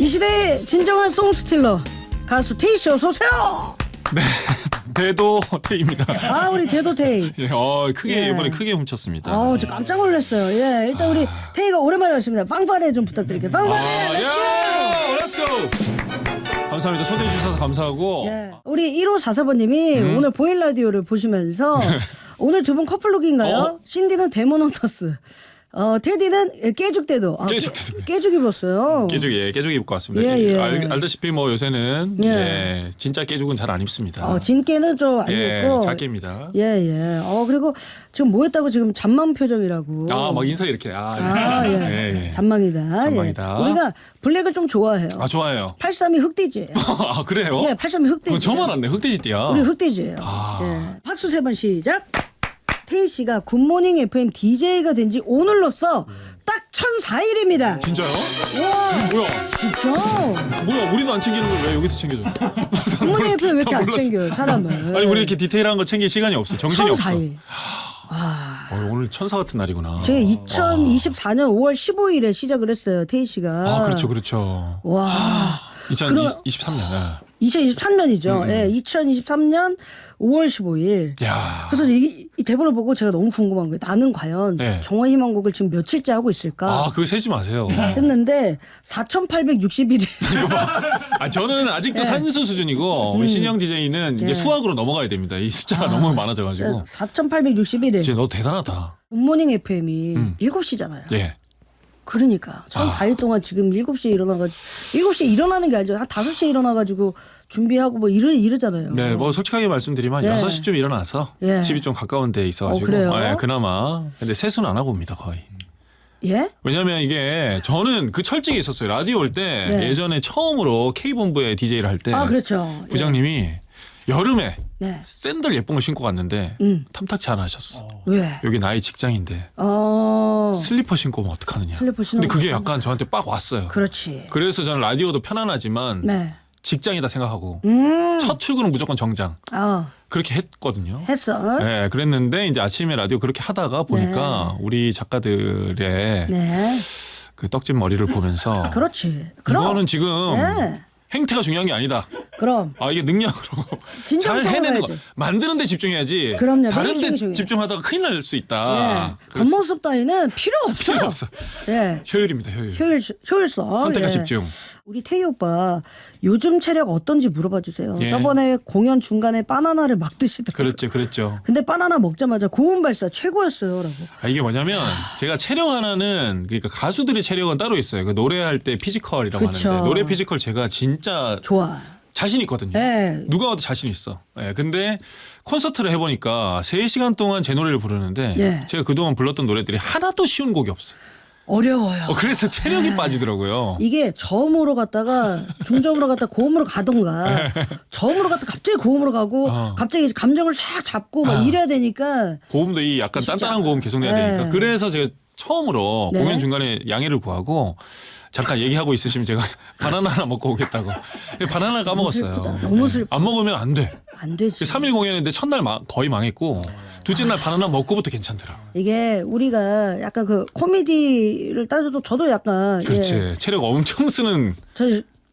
이 시대의 진정한 송스틸러 가수 테이씨 어서 오세요. 네, 대도 태입니다. 아 우리 대도 테이. 예, 어, 크게 예. 이번에 크게 훔쳤습니다. 아우 저 깜짝 놀랐어요. 예 일단 우리 테이가 오랜만에 왔습니다. 빵파레 좀 부탁드릴게요. 빵파레. 아, 야, 렛츠고. 감사합니다. 초대해 주셔서 감사하고. 예. 우리 1호 사사번님이 음. 오늘 보일 라디오를 보시면서 오늘 두 분 커플룩인가요? 어? 신디는 데모넌터스. 어 테디는 깨죽대도. 아, 깨죽대도. 깨- 깨죽 입었어요. 깨죽 예, 깨죽 입고 왔습니다. 예, 예. 알, 알다시피 뭐 요새는 예. 예. 진짜 깨죽은 잘 안 입습니다. 어 진깨는 좀 안 예, 입고. 작게입니다. 예, 예. 어, 그리고 지금 뭐 했다고 지금 잔망 표정이라고. 아, 막 인사 이렇게. 아, 아, 예. 예, 예. 잔망이다. 잔망이다. 예. 우리가 블랙을 좀 좋아해요. 아, 좋아요. 83이 흑돼지예요. 아, 그래요? 예, 83이 흑돼지. 그건 처음 알았네. 흑돼지띠야. 우리 흑돼지예요. 아. 예. 박수 세 번 시작. 태희 씨가 굿모닝 FM DJ가 된 지 오늘로써 딱 1004일입니다. 진짜요? 와, 뭐야? 진짜? 뭐야? 우리도 안 챙기는 걸 왜 여기서 챙겨줘? 굿모닝 FM 왜 이렇게 다 안. 챙겨요, 사람을? 아니 우리 이렇게 디테일한 거 챙길 시간이 없어. 정신이 없어. 1004일. 어, 오늘 천사 같은 날이구나. 제가 2024년 5월 15일에 시작을 했어요, 태희 씨가. 아, 그렇죠, 그렇죠. 와. 그럼- 2023년. 2023년이죠. 음. 예, 2023년 5월 15일. 예. 야. 그래서 이, 이 대본을 보고 제가 너무 궁금한 거예요. 나는 과연 네. 정화희 망곡을 지금 며칠째 하고 있을까 아, 그거 세지 마세요. 했는데 4,861일. 아, 저는 아직도 예. 산수 수준이고 우리 신영 DJ는 이제 예. 수학으로 넘어가야 됩니다. 이 숫자가 너무 많아져 가지고. 4,861일. 진짜 너 대단하다. 굿모닝 FM이 음. 7시잖아요. 예. 그러니까 1,4일 동안 지금 7시에 일어나가지고 7시에 일어나는 게 아니죠. 한 5시에 일어나가지고 준비하고 뭐 이러, 이러잖아요. 네, 뭐 솔직하게 말씀드리면 예. 6시쯤 일어나서 예. 집이 좀 가까운 데 있어가지고. 어, 그래요? 예, 그나마. 근데 세수는 안 하고 옵니다, 거의. 예? 왜냐면 이게 저는 그 철칙이 있었어요. 라디오 올 때 네. 예전에 처음으로 K본부에 DJ를 할 때 아, 그렇죠. 부장님이 여름에 네. 샌들 예쁜 거 신고 갔는데 음. 탐탁치 않아 하셨어. 왜? 여기 나의 직장인데 어. 슬리퍼 신고 오면 어떡하느냐. 슬리퍼 신으면 근데 그게. 약간 저한테 빡 왔어요. 그렇지. 그래서 저는 라디오도 편안하지만 네. 직장이다 생각하고 음. 첫 출근은 무조건 정장 아, 그렇게 했거든요. 했어. 네, 그랬는데 이제 아침에 라디오 그렇게 하다가 보니까 우리 작가들의 네. 그 떡진 머리를 보면서 그렇지. 그럼. 이거는 지금 네. 행태가 중요한 게 아니다. 그럼. 아 이게 능력으로 잘 해내는 거, 해야지. 만드는 데 집중해야지. 그럼요. 다른 메이킹이 데 중요해. 집중하다가 큰일 날 수 있다. 예. 아, 그래서 겉모습 따위는 필요 없어요. 필요 없어. 예. 효율입니다, 효율. 효율, 효율성. 선택과 예. 집중. 우리 태희 오빠 요즘 체력 어떤지 물어봐 주세요. 예. 저번에 공연 중간에 바나나를 막 드시더라고요. 그랬죠, 그랬죠. 근데 바나나 먹자마자 고운 발사 최고였어요라고. 아, 이게 뭐냐면 제가 체력 하나는 그러니까 가수들의 체력은 따로 있어요. 그 노래할 때 피지컬이라고 그쵸. 하는데 노래 피지컬 제가 진짜 좋아. 자신 있거든요. 예. 누가 와도 자신 있어. 예, 근데 콘서트를 해보니까 3시간 동안 제 노래를 부르는데 예. 제가 그동안 불렀던 노래들이 하나도 쉬운 곡이 없어요. 어려워요. 어, 그래서 체력이 빠지더라고요. 이게 저음으로 갔다가 중저음으로 갔다 고음으로 가던가 저음으로 갔다 갑자기 고음으로 가고 어. 갑자기 이제 감정을 싹 잡고 막 아. 이래야 되니까 고음도 이 약간 쉽지 단단한 않아. 고음 계속 내야 네. 되니까. 그래서 제가 처음으로 네. 공연 중간에 양해를 구하고 잠깐 얘기하고 있으시면 제가 바나나 하나 먹고 오겠다고. 바나나 까먹었어요. 슬프다. 너무 네. 슬프다. 안 먹으면 안 돼. 안 되지. 3일 공연했는데 첫날 마- 거의 망했고 둘째 날 바나나 먹고부터 괜찮더라. 이게 우리가 약간 그 코미디를 따져도 저도 약간 그렇지. 예, 체력 엄청 쓰는 저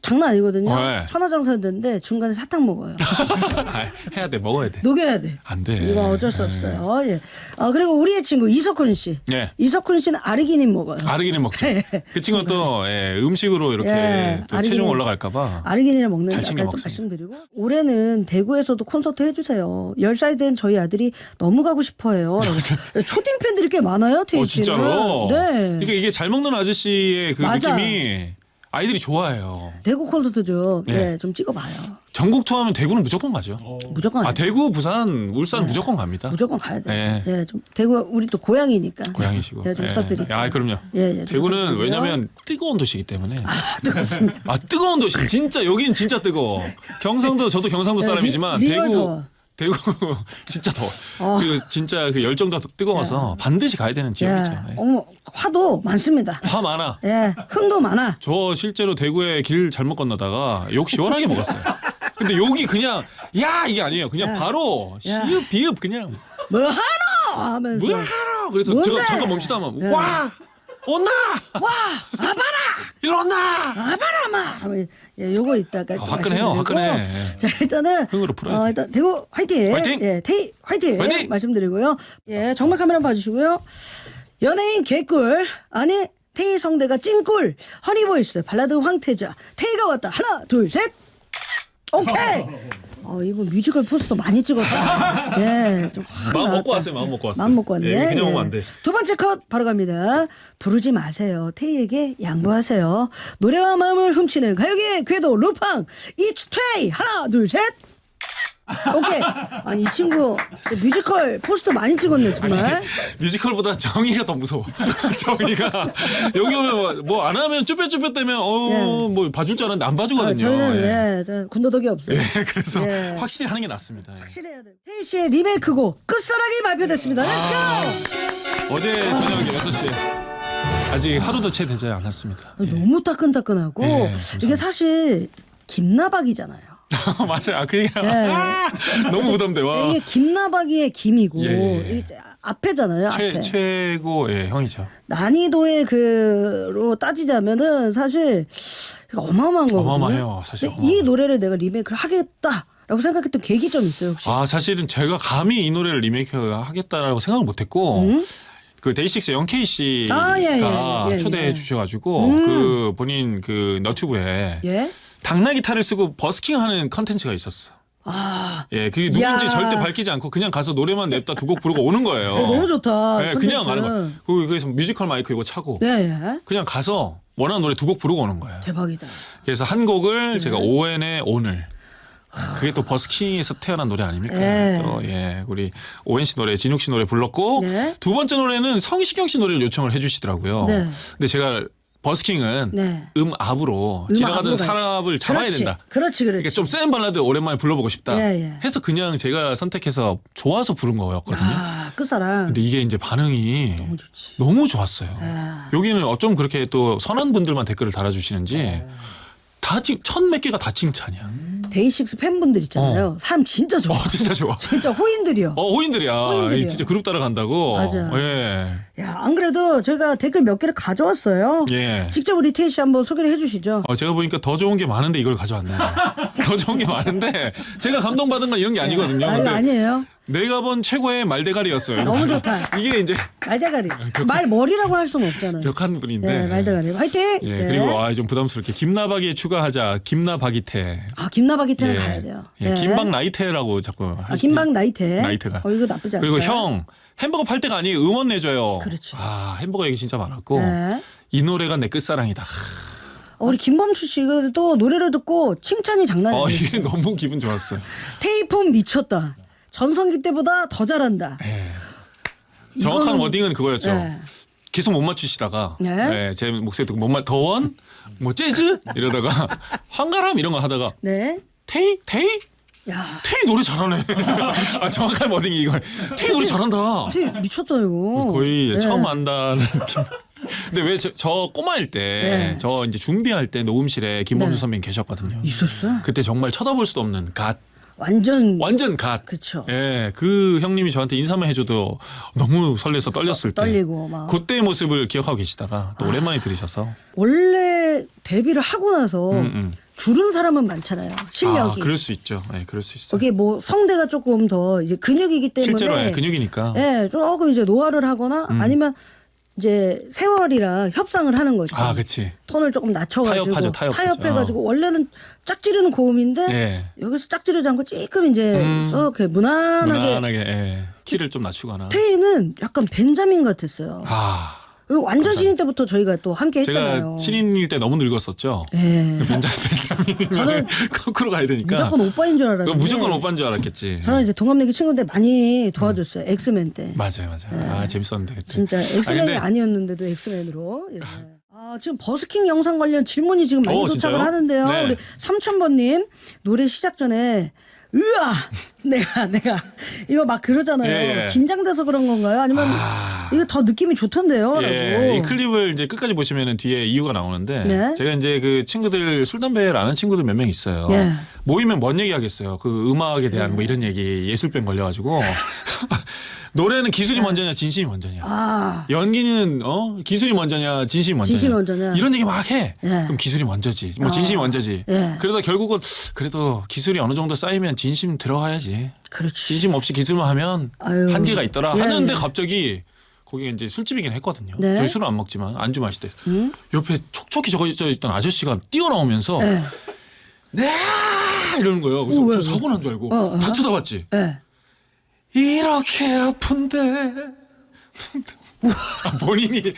장난 아니거든요. 네. 천하장사였는데 중간에 사탕 먹어요. 아, 해야 돼. 먹어야 돼. 녹여야 돼. 안 돼. 이거 어쩔 수 네. 없어요. 예. 아 그리고 우리의 친구 이석훈 씨. 네. 이석훈 씨는 아르기닌 먹어요. 아르기닌 먹죠. 그 친구는 또 예, 음식으로 이렇게 예, 또 아르기닌. 체중 올라갈까봐. 아르기닌을 먹는 잘데 챙겨 아까 또 먹습니다. 말씀드리고 올해는 대구에서도 콘서트 해주세요. 10살 된 저희 아들이 너무 가고 싶어해요. 라고. 초딩 팬들이 꽤 많아요. 어 씨는. 진짜로. 네. 그러니까 이게 잘 먹는 아저씨의 그 맞아. 느낌이 아이들이 좋아해요. 대구 콘서트 좀, 예. 예, 좀 찍어봐요. 전국 투어하면 대구는 무조건 가죠. 무조건 아 가야죠. 대구, 부산, 울산 무조건 갑니다. 네. 무조건 가야 돼. 예. 예, 좀 대구 우리 또 고향이니까. 고향이시고. 예, 좀 예. 부탁드릴게요. 아 그럼요. 예, 예, 좀 대구는 부탁드리고요. 왜냐면 뜨거운 도시이기 때문에. 아, 뜨겁습니다. 아 뜨거운 도시 진짜 여긴 진짜 뜨거워. 경상도 저도 경상도 네, 사람이지만 리- 리얼 대구 더워. 대구 진짜 더워. 어. 그 진짜 그 열정도 뜨거워서 반드시 가야 되는 지역이죠. 예. 예. 어머, 화도 많습니다. 화 많아. 예, 흥도 많아. 저 실제로 대구에 길 잘못 건너다가 욕 시원하게 먹었어요. 근데 욕이 그냥 야 이게 아니에요. 그냥 야. 바로 야. 시읍 비읍 그냥 뭐 하노 하면서 뭐야. 그래서 뭔데? 제가 잠깐 멈추다 하면 예. 와 온나 와 아바라 일어나. 아바라마. 예, 요거 이따가 아, 화끈해요, 말씀드리고. 화끈해. 자 일단은 흥으로 풀어야지. 어, 일단 대구 화이팅. 화이팅! 예, 테이 화이팅. 화이팅! 말씀드리고요. 예, 정말 카메라 봐주시고요. 연예인 개꿀 아니 테이 성대가 찐꿀 허니보이스 발라드 황태자 테이가 왔다 하나 둘 셋. 오케이. 어 이분 뮤지컬 포스터 많이 찍었다. 예, 좀 확 마음 나왔다. 먹고 왔어요. 마음 먹고 왔어요. 마음 먹고 왔네. 예, 그냥 오면 예. 안 돼. 두 번째 컷 바로 갑니다. 부르지 마세요. 태희에게 양보하세요. 노래와 마음을 훔치는 가요계의 궤도 루팡 이츠 테이 하나 둘 셋. 오케이. 아니 이 친구 뮤지컬 포스터 많이 찍었네 정말. 뮤지컬보다 정의가 더 무서워. 정의가 여기 오면 뭐 안 하면 쭈뼛쭈뼛대면 어뭐 봐줄 줄 알았는데 안 아, 봐주거든요. 저희는 예. 예, 저 군더더기 없어요. 예, 그래서 예. 확실히 하는 게 낫습니다. 예. 확실해야 돼. 태희 씨의 리메이크곡 끝사랑이 발표됐습니다. 렛츠고. 어제 저녁 6시에 아직 하루도 채 되지 않았습니다. 예. 너무 따끈따끈하고 예, 감사합니다. 이게 사실 김나박이잖아요. 맞아요. 아, 그 얘기 예. 너무 부담돼. 와. 이게 김나박이의 김이고 예, 예. 이게 앞에잖아요. 최, 앞에. 최고의 형이죠. 난이도의 그로 따지자면은 사실 어마어마한 거거든요. 어마어마해요, 사실. 근데 이 노래를 내가 리메이크를 하겠다라고 생각했던 계기점 있어요 혹시? 아 사실은 제가 감히 이 노래를 리메이크 하겠다라고 생각을 못했고 음? 그 데이식스 영케이 씨가 아, 예, 예, 예, 초대해 예. 주셔가지고 음. 그 본인 그 너튜브에 예. 당나 기타를 쓰고 버스킹하는 컨텐츠가 있었어. 아 예, 그게 이야. 누군지 절대 밝히지 않고 그냥 가서 노래만 냅다 두 곡 부르고 오는 거예요. 어, 너무 좋다. 예, 그냥. 가는 거야. 그- 그래서 뮤지컬 마이크 이거 차고 예, 예. 그냥 가서 원하는 노래 두 곡 부르고 오는 거예요. 대박이다. 그래서 한 곡을 네. 제가 ON의 오늘. 그게 또 버스킹에서 태어난 노래 아닙니까? 예. 또, 예, 우리 오엔 씨 노래, 진욱 씨 노래 불렀고 네. 두 번째 노래는 성시경 씨 노래를 요청을 해주시더라고요. 네. 근데 제가 버스킹은 네. 음 앞으로 음 지나가던 앞으로 가야지. 사람을 잡아야 그렇지. 된다. 그렇지, 그렇지. 그러니까 좀 센 발라드 오랜만에 불러보고 싶다. 예, 예. 해서 그냥 제가 선택해서 좋아서 부른 거였거든요. 아, 끝사랑. 근데 이게 이제 반응이 너무 좋지. 너무 좋았어요. 아. 여기는 어쩜 그렇게 또 선한 분들만 댓글을 달아주시는지 네. 다천몇 개가 다 칭찬이야. 데이식스 팬분들 있잖아요. 사람 진짜 좋아. 어 진짜 좋아. 진짜 호인들이요. 어 호인들이야. 호인들이야. 이 진짜 그룹 따라간다고. 맞아. 예. 야, 안 그래도 저희가 댓글 몇 개를 가져왔어요. 예. 직접 우리 태희 씨 한번 소개를 해주시죠. 어, 제가 보니까 더 좋은 게 많은데 이걸 가져왔네요. 더 좋은 게 많은데 제가 감동받은 건 이런 게 아니거든요. 아, 이거 근데 아니에요. 내가 본 최고의 말대가리였어요. 너무 좋다. 이게 이제 말대가리. 말 머리라고 할 수는 없잖아요. 격한 분인데. 네, 말대가리. 화이팅! 예, 네. 그리고 아, 좀 부담스럽게 김나박이에 추가하자. 김나박이태. 아, 김나박이태는 가야 돼요. 예, 네. 김박 나이테라고 자꾸 아. 김박 나이테. 나이테가. 어, 이거 나쁘지 않다. 그리고 형 햄버거 팔 때가 아니에요. 음원 내줘요. 그렇죠. 아 햄버거 얘기 진짜 많았고 네. 이 노래가 내 끝사랑이다. 어, 우리 김범수 씨가 또 노래를 듣고 칭찬이 장난이 어 아니에요. 이게 너무 기분 좋았어요. 테이폰 미쳤다. 전성기 때보다 더 잘한다. 예. 정확한 이거는- 워딩은 그거였죠. 네. 계속 못 맞추시다가 네. 예, 제 목소리 듣고 못 맞, 더원 뭐 재즈 이러다가 황가람 이런 거 하다가 네. 테이 테이 야, 테이 노래 잘하네. 아 정확한 워딩이 이걸 테이 노래 잘한다. 테이 미쳤다 이거. 거의 네. 처음 안다는 느낌. 근데 왜 저 꼬마일 때 네. 저 이제 준비할 때 녹음실에 김범수 네. 선배님 계셨거든요. 있었어. 그때 정말 쳐다볼 수도 없는 갓 완전 완전 갓. 그쵸. 예, 그 형님이 저한테 인사만 해줘도 너무 설레서 떨렸을 때. 떨리고 막. 그때의 모습을 기억하고 계시다가 또 오랜만에 들으셔서. 원래 데뷔를 하고 나서 음, 음. 줄은 사람은 많잖아요. 아, 실력이. 그럴 수 있죠. 예, 그럴 수 있어요. 거기에 뭐 성대가 조금 더 이제 근육이기 때문에 실제로 예, 근육이니까. 예, 조금 이제 노화를 하거나 음. 아니면 이제 세월이랑 협상을 하는 거지. 아, 그치. 톤을 조금 낮춰가지고 타협하죠, 타협하죠. 타협해가지고 원래는 짝지르는 고음인데 예. 여기서 짝지르지 않고 조금 이제 음. 이렇게 무난하게 무난하게 예. 키를 좀 낮추거나. 태희는 약간 벤자민 같았어요. 아, 완전 신인 때부터 저희가 또 함께 했잖아요. 제가 신인일 때 너무 늙었었죠. 예. 벤자 벤자민이 저는 거꾸로 가야 되니까. 무조건 오빠인 줄 그거 알았는데 무조건 오빠인 줄 알았겠지. 저는 이제 동갑내기 친구인데 많이 도와줬어요. 엑스맨 때. 맞아요, 맞아요. 아 재밌었는데 그때. 네. 진짜 엑스맨이 근데- 아, 니었는데도 엑스맨으로. 예. 아, 지금 버스킹 영상 관련 질문이 지금 많이 어, 도착을 진짜요? 하는데요. 네. 우리 삼천번님 노래 시작 전에 으아 내가 내가 이거 막 그러잖아요. 예, 예. 긴장돼서 그런 건가요? 아니면 아. 이거 더 느낌이 좋던데요? 예, 라고. 이 클립을 이제 끝까지 보시면은 뒤에 이유가 나오는데 네. 제가 이제 그 친구들 술 담배를 안 하는 친구들 몇 명 있어요. 예. 모이면 뭔 얘기 하겠어요. 그 음악에 대한 뭐 이런 얘기 예술병 걸려가지고 노래는 기술이 먼저냐 진심이 먼저냐. 아, 연기는 어 기술이 먼저냐 진심이 먼저냐. 진심이 먼저냐. 이런 얘기 막 해. 예. 그럼 기술이 먼저지. 뭐 아. 진심이 먼저지. 예. 그러다 결국은 그래도 기술이 어느 정도 쌓이면 진심 들어가야지. 그렇지. 진심 없이 기술만 하면 아유. 한계가 있더라. 예, 하는데 예. 갑자기 거기가 이제 술집이긴 했거든요. 네. 저희 술은 안 먹지만 안주 마실 때 음? 옆에 촉촉히 적어 있던 아저씨가 뛰어나오면서 예. 네 이러는 거예요. 그래서 어, 왜, 저 왜? 사고 난 줄 알고 어, 어. 다 쳐다봤지. 예. 이렇게 아픈데 아, 본인이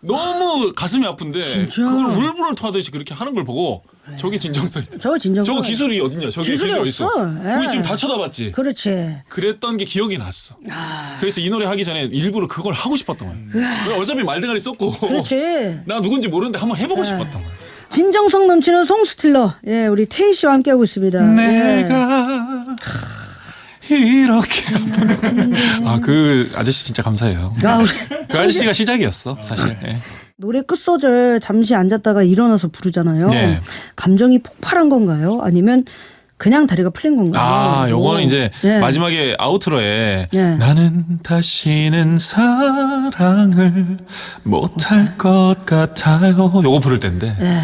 너무 가슴이 아픈데 진짜? 그걸 울분을 토하듯이 그렇게 하는 걸 보고 저게 진정성 저거 진정. 저거 기술이 어딨냐 저게 기술이 기술이 어딨어 없어. 예. 우리 지금 다 쳐다봤지 그렇지. 그랬던 게 기억이 났어 아, 그래서 이 노래 하기 전에 일부러 그걸 하고 싶었던 거야 어차피 말대가리 썼고 그렇지. 나 누군지 모르는데 한번 네. 해보고 싶었던 거야 진정성 넘치는 송스틸러. 예, 우리 태희 씨와 함께하고 있습니다. 예. 내가 이렇게 아 그 아저씨 진짜 감사해요 아, 우리 그 아저씨가 시작이었어 사실 예. 노래 끝소절 잠시 앉았다가 일어나서 부르잖아요. 네. 감정이 폭발한 건가요? 아니면 그냥 다리가 풀린 건가요? 아, 요거는 오. 이제 예. 마지막에 아우트로에 예. 나는 다시는 사랑을 못할 것 같아요. 요거 부를 때인데 예.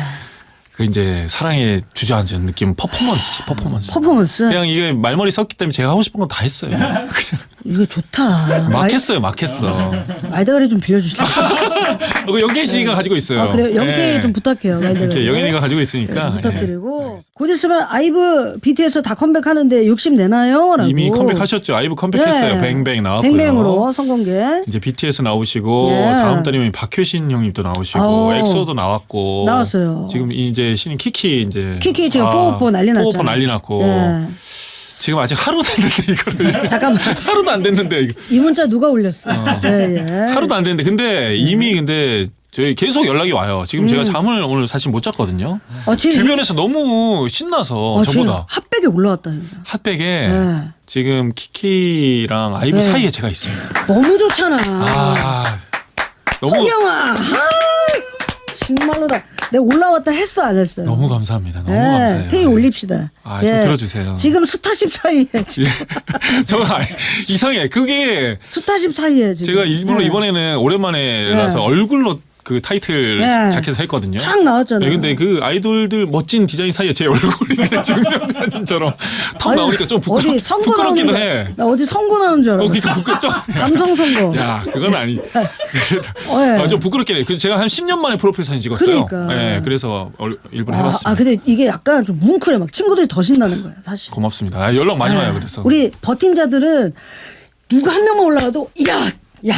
그 이제 사랑에 주저앉은 느낌 퍼포먼스지 퍼포먼스. 퍼포먼스. 그냥 이게 말머리 섰기 때문에 제가 하고 싶은 건 다 했어요. 그냥 이거 좋다. 막 했어요, 막 했어. 말, 대가리 좀 빌려주시죠. 그거 영케이 씨가 가지고 있어요. 아, 그래요? 영케이 예. 좀 부탁해요. 말대가리. 이렇게 영현이가 가지고 있으니까 네, 예. 부탁드리고 곧 있으면 아이브 BTS 다 컴백하는데 욕심 내나요? 라고. 이미 컴백하셨죠. 아이브 컴백했어요. 예. 뱅뱅 나왔고요. 뱅뱅으로 선공개. 이제 BTS 나오시고 예. 다음 달이면 박효신 형님도 나오시고 아오. 엑소도 나왔고 나왔어요. 지금 이제 신인 키키 이제 키키 지금 뽀뽀 난리 났잖아. 뽀뽀 난리 났고 예. 지금 아직 하루도 안 됐는데 이거를 잠깐만. 하루도 안 됐는데 이거 이 문자 누가 올렸어? 예, 예. 하루도 안 됐는데 근데 이미 근데 저희 계속 연락이 와요. 지금 음. 제가 잠을 오늘 사실 못 잤거든요. 어, 지금 주변에서 너무 신나서 어, 지금 저보다 핫백에 올라왔다. 이거. 핫백에 예. 지금 키키랑 아이브 네. 사이에 제가 있어요. 너무 좋잖아. 아 너무 홍영아. 아, 정말로 다. 내가 올라왔다 했어 안 했어요? 너무 감사합니다. 너무 예, 감사해요. 테이 올립시다. 아, 좀 들어주세요. 지금 스타쉽 사이에 지금 예. 저 아, 이상해. 그게 스타쉽 사이에 지금. 제가 일부러 예. 이번에는 오랜만에라서 네. 얼굴로 그 타이틀 네. 자켓을 했거든요. 쫙 나왔잖아요. 네, 근데 그 아이돌들 멋진 디자인 사이에 제 얼굴이 증명사진처럼 턱 아니, 나오니까 좀 부끄러, 어디 선거 부끄럽기도 나오는 해. 줄- 나 어디 선거 나오는 줄 어, 알았어. 그니까 부끄럽죠. 감성 선거. 야, 그건 아니. 그래도 어, 예. 아, 좀 부끄럽긴 해. 그래서 제가 한 10년 만에 프로필 사진 찍었어요. 그러니까. 네, 그래서 얼- 일부러 아, 해봤습니다. 아, 근데 이게 약간 좀 뭉클해. 막 친구들이 더 신나는 거야, 사실. 고맙습니다. 아, 연락 많이 와요. 아, 그래서 우리 버틴 자들은 누가 한 명만 올라가도 야, 야.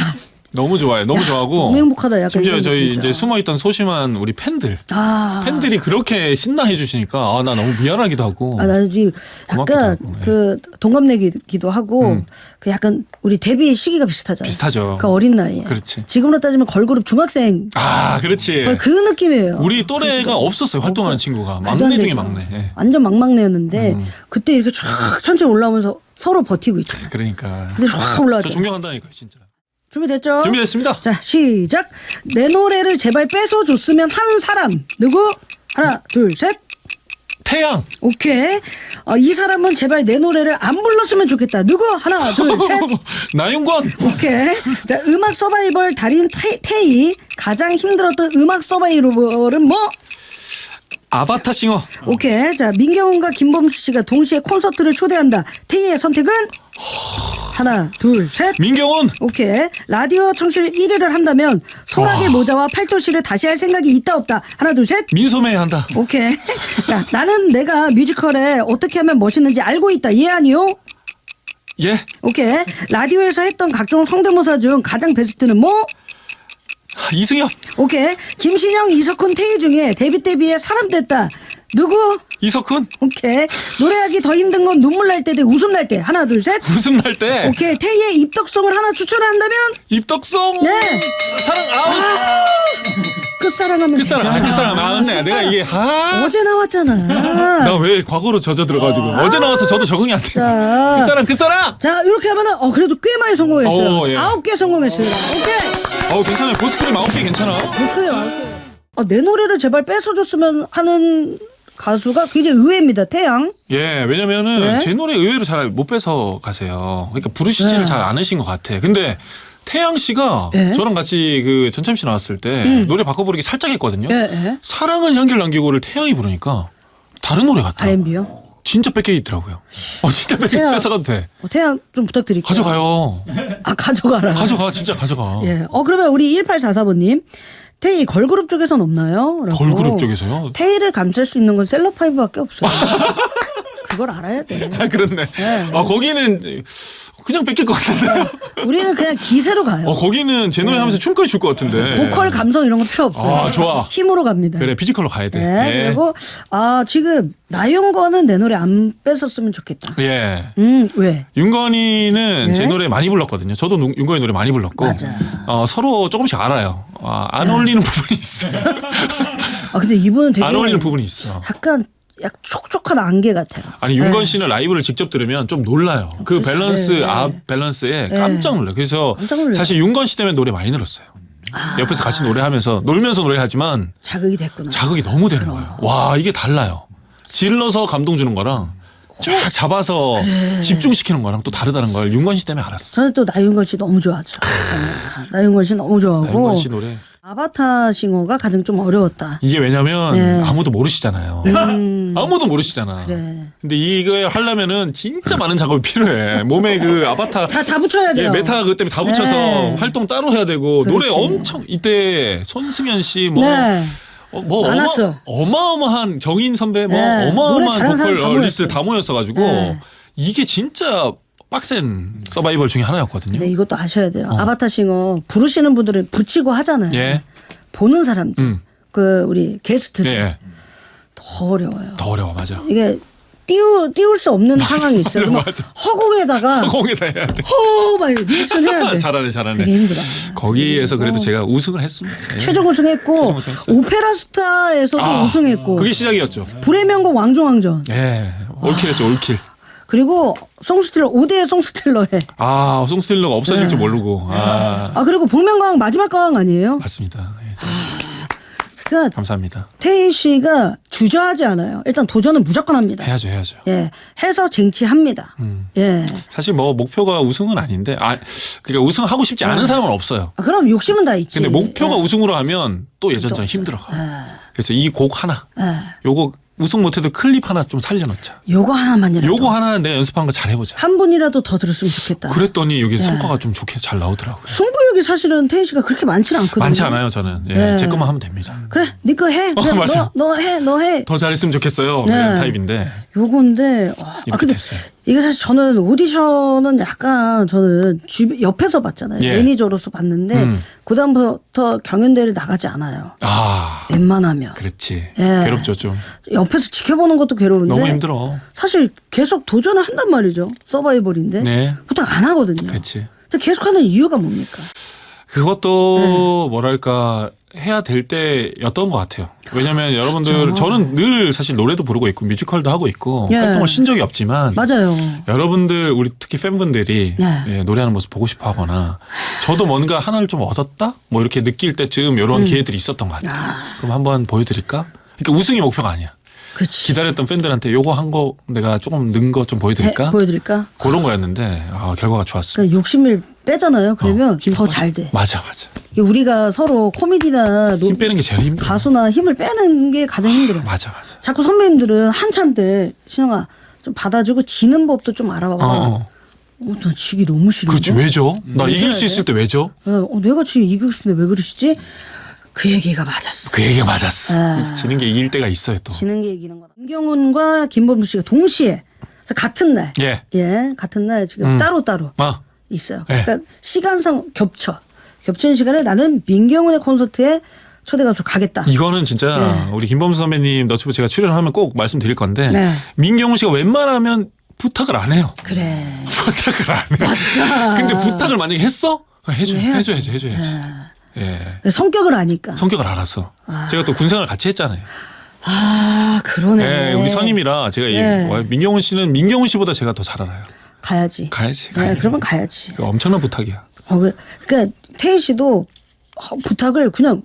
너무 좋아요. 너무 좋아하고 너무 행복하다. 약간 심지어 이런 저희 느낌이죠. 이제 숨어 있던 소심한 우리 팬들 아. 팬들이 그렇게 신나해 주시니까 아 나 너무 미안하기도 하고 아, 나는 지금 고맙기도 약간 하고, 예. 그 동갑내기도 하고 음. 그 약간 우리 데뷔 시기가 비슷하잖아요. 비슷하죠. 그 어린 나이에. 그렇지. 지금으로 따지면 걸그룹 중학생 아 그렇지. 거의 그 느낌이에요. 우리 그 또래가 시절. 없었어요. 활동하는. 친구가 말도 안 막내 중에 되죠. 막내. 예. 완전 막막내였는데 음. 그때 이렇게 쫙 천천히 올라오면서 서로 버티고 있잖아요. 그러니까 근데 쫙저 올라왔죠. 존경한다니까요, 진짜. 준비됐죠? 준비됐습니다. 자 시작. 내 노래를 제발 뺏어줬으면 하는 사람 누구? 하나 둘 셋. 태양. 오케이. 어, 이 사람은 제발 내 노래를 안 불렀으면 좋겠다. 누구? 하나 둘 셋. 나윤권. 오케이. 자, 음악 서바이벌 달인 태, 태희. 가장 힘들었던 음악 서바이벌은 뭐? 아바타 싱어. 오케이. 자, 민경훈과 김범수 씨가 동시에 콘서트를 초대한다. 태희의 선택은? 하나, 둘, 셋. 민경훈. 오케이. 라디오 청취율 1위를 한다면 소라게 와. 모자와 팔토시를 다시 할 생각이 있다 없다. 하나, 둘, 셋. 민소매 한다. 오케이. 자, 나는 내가 뮤지컬에 어떻게 하면 멋있는지 알고 있다. 예, 아니요? 예. 오케이. 라디오에서 했던 각종 성대모사 중 가장 베스트는 뭐? 이승엽. 오케이. 김신영, 이석훈, 태희 중에 데뷔 때 비해 사람 됐다. 누구? 이석훈. 오케이. 노래하기 더 힘든 건 눈물 날 때 대 웃음 날 때. 하나, 둘, 셋. 웃음 날 때. 오케이. 태희의 입덕송을 하나 추천한다면? 입덕송. 네. 사랑 아웃. 끝사랑하면 끝사랑. 아, 되잖아. 끝사랑. 아, 맞네. 내가 이게 아. 어제 나왔잖아. 나 왜 과거로 젖어 들어가지고 어제 나와서 저도 적응이 안 돼. 자. 끝사랑 끝사랑. 자, 이렇게 하면은, 어, 그래도 꽤 많이 성공했어요. 오, 예. 아홉 개 성공했습니다. 오케이. 어 괜찮아요. 보스크림 아홉 개 괜찮아. 무슨 소리야? 아, 내 노래를 제발 뺏어줬으면 하는 가수가 굉장히 의외입니다. 태양. 예, 왜냐면은 네. 제 노래 의외로 잘 못 뺏어 가세요. 그러니까 부르시지를 네. 잘 않으신 것 같아. 근데 태양 씨가 네. 저랑 같이 그 전참 씨 나왔을 때 음. 노래 바꿔 부르기 살짝 했거든요. 예, 예. 사랑은 향기를 남기고를 태양이 부르니까 다른 노래 같아. R&B요. 진짜 뺏겨 있더라고요. 어, 진짜 뺏겨 태양. 뺏어가도 돼. 어, 태양 좀 부탁드릴게요. 가져가요. 아, 가져가라. 가져가, 진짜 가져가. 예. 어, 그러면 우리 1844번님. 태희 걸그룹 쪽에선 없나요? 라고. 걸그룹 쪽에서요. 태희를 감쌀 수 있는 건 셀럽파이브밖에 없어요. 그걸 알아야 돼. 아, 그렇네. 네. 아, 거기는 그냥 뺏길 것 같은데요. 우리는 그냥 기세로 가요. 어, 거기는 제 노래 하면서 춤까지 출 것 같은데. 네. 보컬 감성 이런 거 필요 없어요. 아, 좋아. 힘으로 갑니다. 그래, 피지컬로 가야 돼. 네, 예. 그리고 아 지금 나윤건은 내 노래 안 뺏었으면 좋겠다. 예. 음 왜? 윤건이는 네. 제 노래 많이 불렀거든요. 저도 누- 윤건이 노래 많이 불렀고. 맞아. 어, 서로 조금씩 알아요. 아, 안 어울리는 부분이 있어. 아 근데 이분은 되게 안 어울리는 부분이 있어. 약간 약 촉촉한 안개 같아요. 아니 윤건 네. 씨는 라이브를 직접 들으면 좀 놀라요. 그 그렇죠. 밸런스 네. 앞 밸런스에 네. 깜짝 놀라요. 그래서 깜짝 놀라요. 사실 윤건 씨 때문에 노래 많이 늘었어요. 옆에서 같이 노래하면서 놀면서 노래하지만 자극이 됐구나. 자극이 너무 되는 거예요. 와 이게 달라요. 질러서 감동 주는 거랑 쫙 잡아서 집중시키는 거랑 또 다르다는 걸 윤건 씨 때문에 알았어. 저는 또 나윤건 씨 너무 좋아하죠. 네. 나윤건 씨 너무 좋아하고 윤건 씨 노래 아바타 싱어가 가장 좀 어려웠다. 이게 왜냐면 네. 아무도 모르시잖아요. 음, 아무도 모르시잖아. 그래. 근데 이걸 하려면은 진짜 많은 작업이 필요해. 몸에 그 아바타 다 다 붙여야 예, 돼요. 메타 그 때문에 다 붙여서 네. 활동 따로 해야 되고 노래 그렇지. 엄청 이때 손승연 씨뭐 네. 어, 뭐 많았어. 어마, 어마한 정인 선배 뭐 네. 노래 어마어마한 잘하는 사람 보컬 다 어, 리스트 모였어요. 다 모였어 가지고 네. 이게 진짜 빡센 서바이벌 중에 하나였거든요. 근데 이것도 아셔야 돼요. 어. 아바타 싱어 부르시는 분들은 붙이고 하잖아요. 예. 보는 사람들, 음. 그 우리 게스트들 예, 예. 더 어려워요. 더 어려워 맞아. 이게 띄우 띄울 수 없는 상황이 있어요. 그러면 맞아. 허공에다가 거기다 해야 돼. 허막 리액션 해야 돼. 잘하네 잘하네. 되게 힘들어. 거기에서 그래도 어. 제가 우승을 했습니다. 예. 최종 우승했고 우승했어요. 오페라 스타에서도 아, 우승했고 그게 시작이었죠. 불의 명곡 왕중왕전 예. 올킬했죠 올킬. 그리고 송스틸러 5대 송스틸러에 아 송스틸러가 없어질 줄 모르고. 아 아 그리고 복면가왕 마지막 가왕 아니에요? 맞습니다. 예. 그러니까 감사합니다. 태희 씨가 주저하지 않아요. 일단 도전은 무조건 합니다. 해야죠, 해야죠. 예, 해서 쟁취합니다. 음. 예. 사실 뭐 목표가 우승은 아닌데, 아, 그러니까 우승하고 싶지 않은 사람은 없어요. 아, 그럼 욕심은 다 있지. 근데 목표가 예. 우승으로 하면 또 예전처럼 힘들어가. 그래서 이 곡 하나, 예. 요거 우승 못해도 클립 하나 좀 살려놓자. 요거 하나만이라도 요거 하나 내가 연습한 거 잘 해보자. 한 분이라도 더 들었으면 좋겠다. 그랬더니 여기 네. 성과가 좀 좋게 잘 나오더라고요. 승부욕이 사실은 태희 씨가 그렇게 많지는 않거든요. 많지 않아요, 저는. 예, 네. 제 것만 하면 됩니다. 그래, 네 거 해. 어, 맞아. 너, 너 해, 너 해. 더 잘했으면 좋겠어요. 네. 이런 타입인데. 요건데, 와, 아, 이렇게 근데 됐어요. 이게 사실 저는 오디션은 약간 저는 주, 옆에서 봤잖아요. 예. 매니저로서 봤는데, 음. 그다음부터 경연대회를 나가지 않아요. 아, 웬만하면. 그렇지. 예. 괴롭죠, 좀. 옆에서 지켜보는 것도 괴로운데. 너무 힘들어. 사실 계속 도전을 한단 말이죠. 서바이벌인데. 네. 보통 안 하거든요. 그렇지. 근데 계속 하는 이유가 뭡니까? 그것도 네. 뭐랄까 해야 될 때였던 것 같아요. 왜냐하면 여러분들 진짜. 저는 늘 사실 노래도 부르고 있고 뮤지컬도 하고 있고 예. 활동을 쉰 적이 없지만 맞아요. 여러분들 우리 특히 팬분들이 네. 예, 노래하는 모습 보고 싶어하거나 저도 뭔가 하나를 좀 얻었다 뭐 이렇게 느낄 때쯤 이런 기회들이 있었던 것 같아요. 음. 아. 그럼 한번 보여드릴까? 그러니까 우승이 목표가 아니야. 그렇지. 기다렸던 팬들한테 요거 한 거 내가 조금 는 거 좀 보여드릴까? 해- 보여드릴까? 그런 거였는데 아, 결과가 좋았어. 그러니까 욕심을 빼잖아요. 그러면 어, 힘더 빠- 잘 돼. 맞아 맞아. 이게 우리가 서로 코미디나 노, 힘 빼는 게 제일 힘들어. 가수나 힘을 빼는 게 가장 힘들어요. 맞아 맞아. 자꾸 선배님들은 한참 때 신영아 좀 받아주고 지는 법도 좀 알아봐봐. 어, 어, 어. 나 지기 너무 싫은데. 그렇지 왜죠? 나왜 이길 수 돼? 있을 때 왜죠? 어, 어, 내가 지금 이기고 싶은데 왜 그러시지? 그 얘기가 맞았어. 그 얘기가 맞았어. 아. 지는 게 이길 때가 있어요 또. 지는 게 이기는 거다. 김경훈과 김범수 씨가 동시에 같은 날, 예. 예, 같은 날 지금 음. 따로 따로 아 있어요. 예. 그러니까 시간상 겹쳐. 겹치는 시간에 나는 민경훈의 콘서트에 초대 가수 가겠다. 이거는 진짜 네. 우리 김범수 선배님 너튜브 제가 출연하면 꼭 말씀드릴 건데 네. 민경훈 씨가 웬만하면 부탁을 안 해요. 그래. 부탁을 안 해. 맞다. 근데 부탁을 만약에 했어? 해줘, 해야지. 해줘야지, 해줘야지. 예. 예. 근데 성격을 아니까. 성격을 알아서. 제가 또 군생활 같이 했잖아요. 아 그러네. 예, 우리 선임이라 제가 이- 네. 와, 민경훈 씨는 민경훈 씨보다 제가 더 잘 알아요. 가야지. 가야지. 네, 가야지. 그러면 가야지. 엄청난 부탁이야. 어, 그- 그러니까 태희 씨도 어, 부탁을 그냥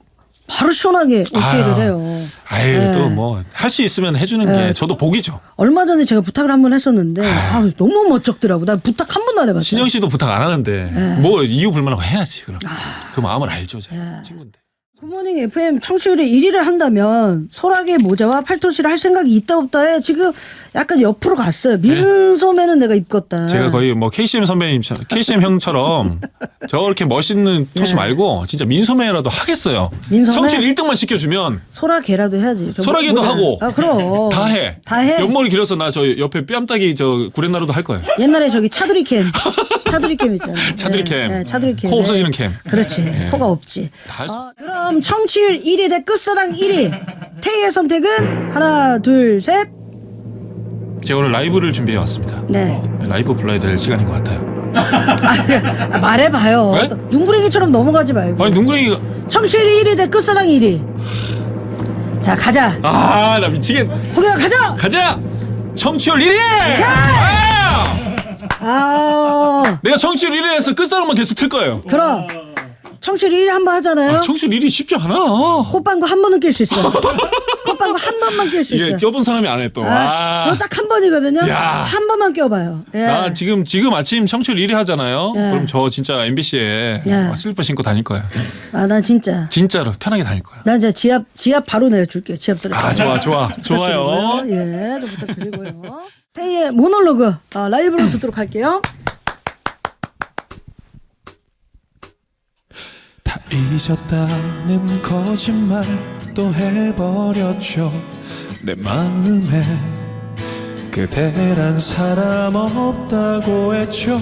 바로 시원하게 오케이를 아유. 해요. 아유 네. 또뭐 할 수 있으면 해주는 네. 게 저도 복이죠. 얼마 전에 제가 부탁을 한 번 했었는데 아, 너무 멋쩍더라고. 나 부탁 한 번도 안 해봤어요. 신영 씨도 부탁 안 하는데 네. 뭐 이유 불만하고 해야지 그럼. 아. 그 마음을 알죠, 제가 네. 친구인데. 굿모닝 FM 청취율이 1위를 한다면 소라게 모자와 팔토시를 할 생각이 있다 없다에 지금 약간 옆으로 갔어요. 민소매는 내가 입겠다. 네. 제가 거의 뭐 KCM 선배님, KCM 형처럼 저렇게 멋있는 토시 네. 말고 진짜 민소매라도 하겠어요. 민소매? 청취율 1등만 시켜주면 소라게라도 해야지. 저 소라게도 모자. 하고. 아 그럼 다 해. 다 해. 옆머리 길어서 나 저 옆에 뺨따기 저 구렛나루도 할 거예요. 옛날에 저기 차두리 캠. 차두리 캠 있잖아요. 차두리 네, 캠. 네, 차두리 캠. 코 없어지는 캠. 그렇지. 네. 코가 없지. 다 할수 어, 그럼 청취율 1위 대 끝사랑 1위. 태희의 선택은 하나, 둘, 셋. 제가 오늘 라이브를 준비해 왔습니다. 네. 라이브 불러야 될 시간인 것 같아요. 아, 말해봐요. 네? 또 눈구렁이처럼 넘어가지 말고. 아니 눈구렁이가 청취율 1위 대 끝사랑 1위. 자, 가자. 아 나 미치겠. 호경아, 가자! 가자. 청취율 1위. 아! 아, 내가 청취율 1위에서 끝사랑만 계속 틀 거예요. 그럼. 청취율 1위 한 번 하잖아요. 아, 청취율 1위 쉽지 않아. 콧방구 한 번은 낄 수 있어. 콧방구 한 번만 낄수 이게 있어. 껴본 사람이 안 해 또. 아, 아. 저 딱 한 번이거든요. 야. 한 번만 껴봐요. 예. 나 지금 지금 아침 청취율 1위 하잖아요. 예. 그럼 저 진짜 MBC에 예. 슬리퍼 신고 다닐 거예요. 아, 난 진짜. 진짜로 편하게 다닐 거야. 난 이제 지압, 지압 바로 내줄게요. 지압 소리. 아 좋아 좋아 좋아요. 예, 좀 부탁드리고요. 태희의 모놀로그 아, 라이브로 듣도록 할게요. 다 잊었다는 거짓말 또 해버렸죠. 내 마음에 그대란 사람 없다고 했죠.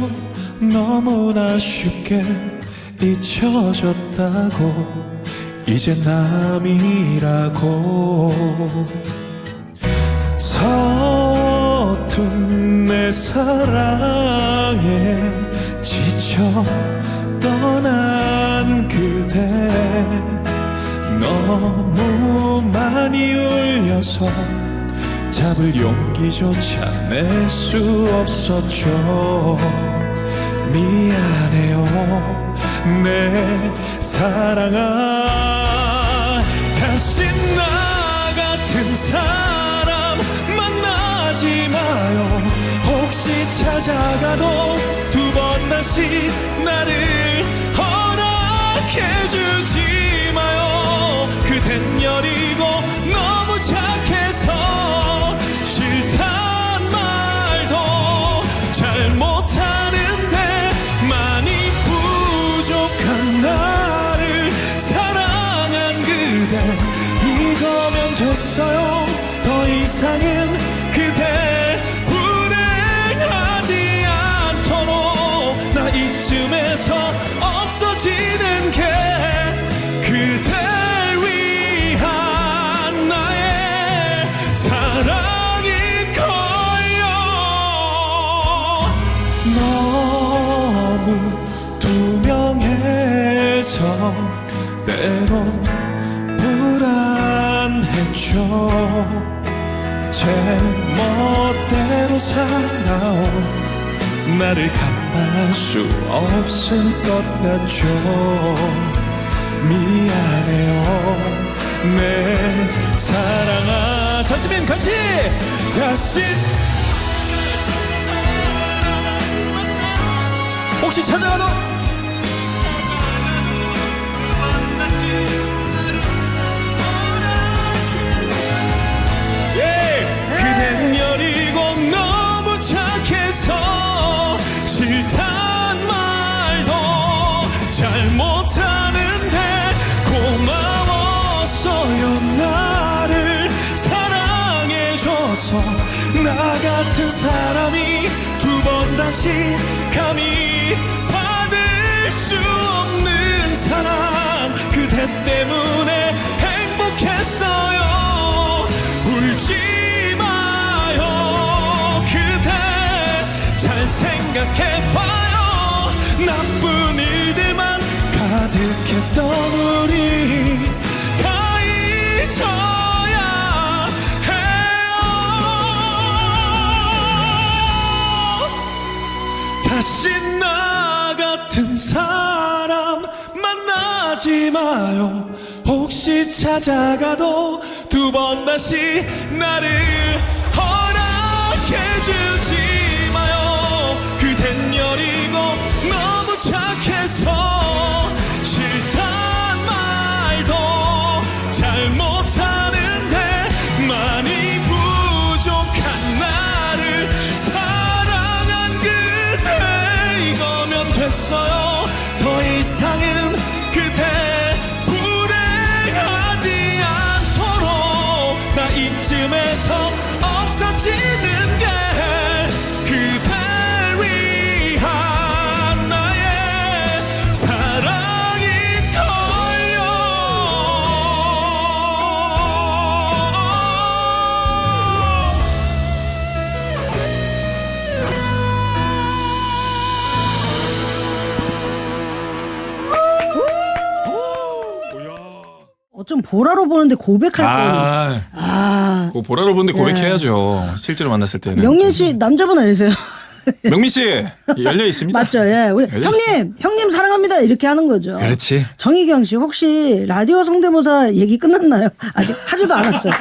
너무나 쉽게 잊혀졌다고. 이제 남이라고. 서툰 내 사랑에 지쳐 떠난 그대 너무 많이 울려서 잡을 용기조차 낼 수 없었죠. 미안해요 내 사랑아. 다시 나 같은 사람 만나지 마요. 혹시 찾아가도 다시 나를 허락해 주지 마요. 그댄 여리고 너무 착해 살아온 나를 감당할 수 없을 것 같죠. 미안해요. 내 사랑아. 자스민 같이 다시. 혹시 찾아가도 사랑해줘서 나 같은 사람이 두 번 다시 감히 받을 수 없는 사랑 그대 때문에 행복했어요. 울지 마요. 그대 잘 생각해봐요. 나쁜 일들만 가득했던 우리 같은 사람 만나지 마요. 혹시 찾아가도 두 번 다시 나를 보라로 보는데 고백할 거예요. 아, 아, 그 보라로 보는데 고백해야죠. 실제로 만났을 때는. 명민 씨 남자분 아니세요? 명민 씨 열려 있습니다. 맞죠? 예. 우리 열려 형님, 형님 사랑합니다. 이렇게 하는 거죠. 그렇지. 정희경 씨 혹시 라디오 성대모사 얘기 끝났나요? 아직 하지도 않았어요.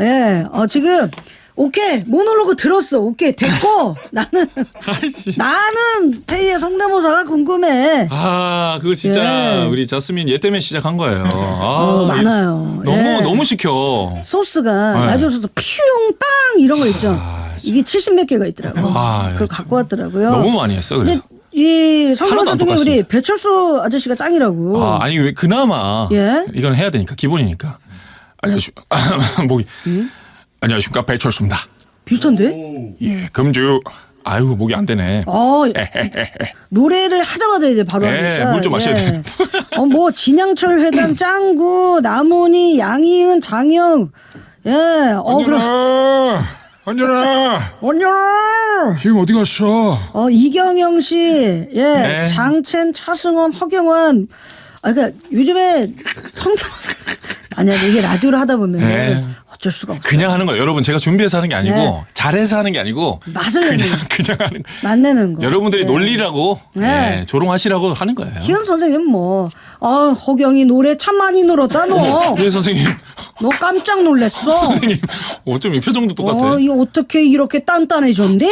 예. 어 지금 오케이 모노로그 들었어. 오케이 됐고 나는 아이씨. 나는 태희의 성대모사가 궁금해. 아, 그거 진짜 예. 우리 자스민 얘 때문에 시작한 거예요. 아, 어, 많아요. 너무 예. 너무 시켜. 소스가 네. 라디오에서 퓨용빵 이런 거 있죠. 아, 이게 70 몇 개가 있더라고. 아, 그걸 참. 갖고 왔더라고요. 너무 많이 했어. 근데 그래서. 이 하나도 성대모사 안 중에 우리 똑같습니다. 배철수 아저씨가 짱이라고. 아, 아니 왜 그나마 예? 이건 해야 되니까 기본이니까. 안녕하십니까. 목이. 안녕하십니까 배철수입니다. 비슷한데? 예, 금주. 아이고 목이 안 되네. 어, 노래를 하자마자 이제 바로 예, 하니까. 물좀 마셔야 돼요. 어, 뭐 진양철 회장 짱구, 남훈이, 양희은, 장영. 예. 어, 그럼 안녕하. 언녀. 지금 어디 갔어? 어, 이경영 씨. 예. 네. 장첸, 차승원, 허경환. 아, 그러니까 요즘에 성대모사 아니야 이게 라디오를 하다 보면 네. 어쩔 수가 없어. 그냥 하는 거예요. 여러분 제가 준비해서 하는 게 아니고 네. 잘해서 하는 게 아니고 맛을 내는 그냥 그냥 하는 거. 맛내는 거. 여러분들이 네. 놀리라고 네. 예, 조롱하시라고 하는 거예요. 희연 선생님 뭐, 아, 허경이 노래 참 많이 늘었다, 너. 예, 선생님. 너 깜짝 놀랐어. 선생님. 어쩜 이 표정도 똑같아. 어, 이 어떻게 이렇게 단단해졌니?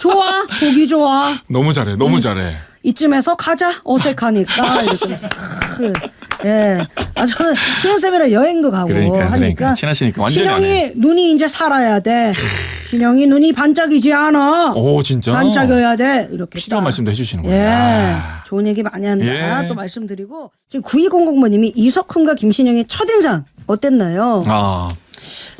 좋아, 보기 좋아. 너무 잘해. 너무 음. 잘해. 이쯤에서 가자, 어색하니까. 이렇게 싹. 예. 아, 저는 희연쌤이랑 여행도 가고 그러니까, 하니까. 그러니까. 친하시니까 완전히 안 신영이 눈이 이제 살아야 돼. 신영이 눈이 반짝이지 않아. 오, 진짜. 반짝여야 돼. 이렇게. 필요한 딱. 말씀도 해주시는 거예요. 예. 아. 좋은 얘기 많이 한다. 예. 또 말씀드리고. 지금 9200번님이 이석훈과 김신영의 첫인상 어땠나요? 아.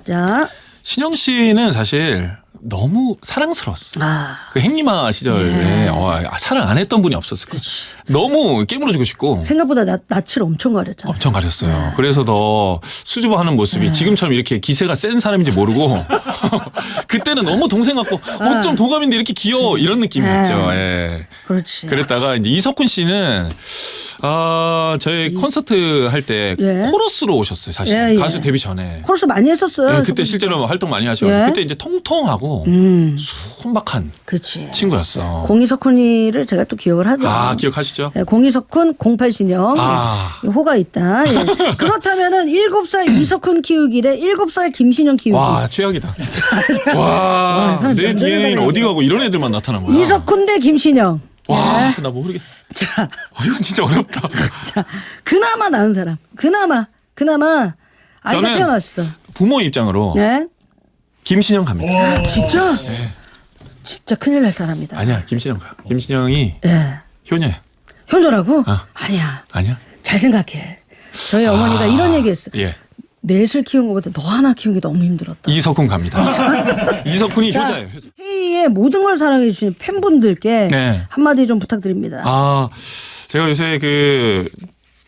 자. 신영 씨는 사실 너무 사랑스러웠어. 아. 그 행리마 시절에 예. 어, 아, 사랑 안 했던 분이 없었을 거야. 너무 깨물어주고 싶고 생각보다 낯, 낯을 엄청 가렸잖아. 엄청 가렸어요. 네. 그래서 더 수줍어하는 모습이 지금처럼 이렇게 기세가 센 사람인지 모르고 그때는 너무 동생 같고 어쩜 도감인데 이렇게 귀여워 이런 느낌이었죠. 예. 그렇지. 그랬다가 이제 이석훈 씨는 아 저희 콘서트 할 때 예. 코러스로 오셨어요. 사실 예, 예. 가수 데뷔 전에. 코러스 많이 했었어요. 예, 그때 실제로 활동 많이 하셔. 예. 그때 이제 통통하고 음, 순박한 그렇지. 친구였어. 공이석훈이를 제가 또 기억을 하죠. 아 기억하시죠? 예, 공이석훈 08신형 아. 예, 호가 있다. 예. 그렇다면은 7살 이석훈 키우기 대 7살 김신영 키우기. 와 최악이다. 와, 와, 이 사람 내 면전에다가 DNA는. 어디 가고 이런 애들만 나타난 거야. 이석훈 대 김신영. 와, 예. 나 모르겠어. 자, 아, 이건 진짜 어렵다. 자, 그나마 나은 사람. 그나마, 그나마 아이가 저는- 태어났어. 부모 입장으로 네. 김신영 갑니다. 진짜? 진짜 큰일 날 사람이다. 네. 아니야, 김신영 가. 김신영이 예. 효녀야. 현조라고? 어. 아니야. 아니야? 잘 생각해. 저희 어머니가 이런 얘기 했어요. 예. 넷을 키운 것보다 너 하나 키운 게 너무 힘들었다. 이석훈 갑니다. 이석훈이 자, 효자예요. 효자. 회의에 모든 걸 사랑해 주시는 팬분들께 네. 한마디 좀 부탁드립니다. 아, 제가 요새 그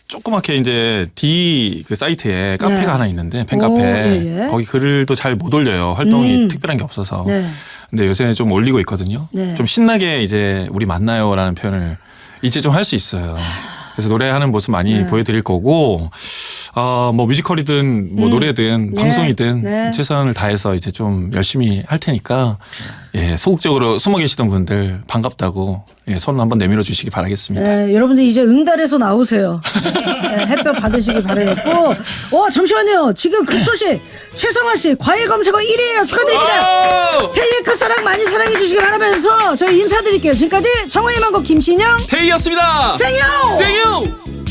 조그맣게 이제 D 그 사이트에 카페가 네. 하나 있는데 팬카페 오, 예, 예. 거기 글도 잘못 올려요. 활동이 음. 특별한 게 없어서. 네. 근데 요새 좀 올리고 있거든요. 네. 좀 신나게 이제 우리 만나요라는 표현을 이제 좀 할 수 있어요. 그래서 노래하는 모습 많이 네. 보여드릴 거고 어, 뭐 뮤지컬이든 뭐 노래든 네. 방송이든 네. 최선을 다해서 이제 좀 열심히 할 테니까 예, 소극적으로 숨어 계시던 분들 반갑다고 예, 손 한번 내밀어 주시기 바라겠습니다. 네, 여러분들 이제 응달에서 나오세요. 네, 햇볕 받으시기 바라겠고. 어, 잠시만요. 지금 급소식. 최성화 씨, 과일 검색어 1위에요. 축하드립니다. 오! 테이의 끝사랑 많이 사랑해 주시기 바라면서 저희 인사드릴게요. 지금까지 정호희만고 김신영 테이였습니다. 생요! 생유!